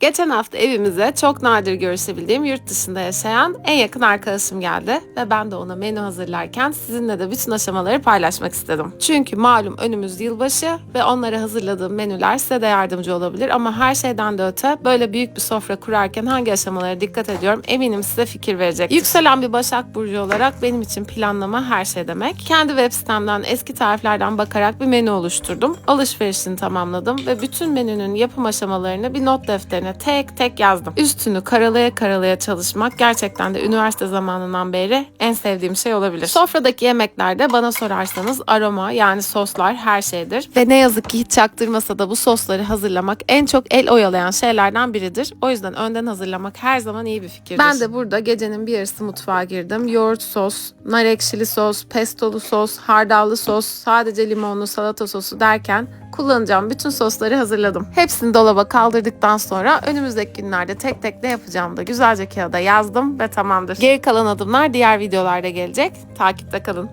Geçen hafta evimize çok nadir görüşebildiğim yurt dışında yaşayan en yakın arkadaşım geldi ve ben de ona menü hazırlarken sizinle de bütün aşamaları paylaşmak istedim. Çünkü malum önümüz yılbaşı ve onlara hazırladığım menüler size de yardımcı olabilir ama her şeyden de öte böyle büyük bir sofra kurarken hangi aşamalara dikkat ediyorum eminim size fikir verecek. Yükselen bir Başak Burcu olarak benim için planlama her şey demek. Kendi web sitemden eski tariflerden bakarak bir menü oluşturdum. Alışverişini tamamladım ve bütün menünün yapım aşamalarını bir not defterine tek tek yazdım. Üstünü karalaya karalaya çalışmak gerçekten de üniversite zamanından beri en sevdiğim şey olabilir. Sofradaki yemeklerde bana sorarsanız aroma yani soslar her şeydir. Ve ne yazık ki hiç çaktırmasa da bu sosları hazırlamak en çok el oyalayan şeylerden biridir. O yüzden önden hazırlamak her zaman iyi bir fikirdir. Ben de burada gecenin bir yarısı mutfağa girdim. Yoğurt sos, nar ekşili sos, pestolu sos, hardallı sos, sadece limonlu salata sosu derken kullanacağım bütün sosları hazırladım. Hepsini dolaba kaldırdıktan sonra önümüzdeki günlerde tek tek ne yapacağımı da güzelce kağıda yazdım ve tamamdır. Geri kalan adımlar diğer videolarda gelecek. Takipte kalın.